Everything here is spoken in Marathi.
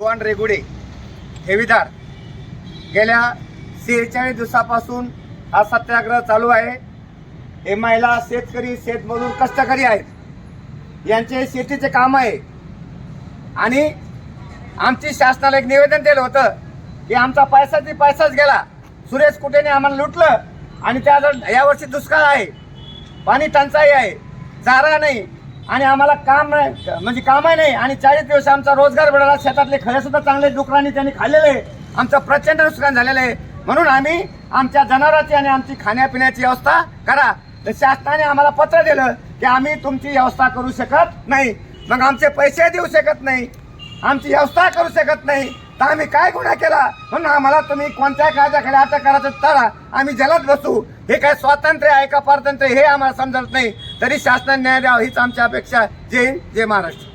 भगवान रेगुडे ठेवीदार गेल्या सेहेचाळीस दिवसापासून हा सत्याग्रह चालू आहे. हे महिला शेतकरी शेतमजूर कष्टकरी आहेत. यांचे शेतीचे काम आहे. आणि आमची शासनाला एक निवेदन दिलं होतं की आमचा पैसा ती पैसाच गेला. सुरेश कुटेने आम्हाला लुटलं आणि त्या यावर्षी दुष्काळ आहे. पाणी टंचाई आहे. चारा नाही. आणि आम्हाला काम नाही म्हणजे कामही नाही. आणि चाळीस दिवस आमचा रोजगार मिळाला. शेतातले खळे सुद्धा चांगले डुकरांनी त्यांनी खाल्लेले. आहे. आमचं प्रचंड नुकसान झालेलं आहे. म्हणून आम्ही आमच्या जनावरांची आणि आमची खाण्यापिण्याची व्यवस्था करा. तर शासनाने आम्हाला पत्र दिलं की आम्ही तुमची व्यवस्था करू शकत नाही. मग आमचे पैसे देऊ शकत नाही. आमची व्यवस्था करू शकत नाही. तर आम्ही काय गुन्हा केला? म्हणून आम्हाला तुम्ही कोणत्या कायद्याकडे अटक करायचं तळा आम्ही जलद बसू. हे काय स्वातंत्र्य आहे का पारतंत्र्य हे आम्हाला समजत नाही. तरी शासनाने न्याय द्यावा हीच आमची अपेक्षा. जय हिंद जय महाराष्ट्र.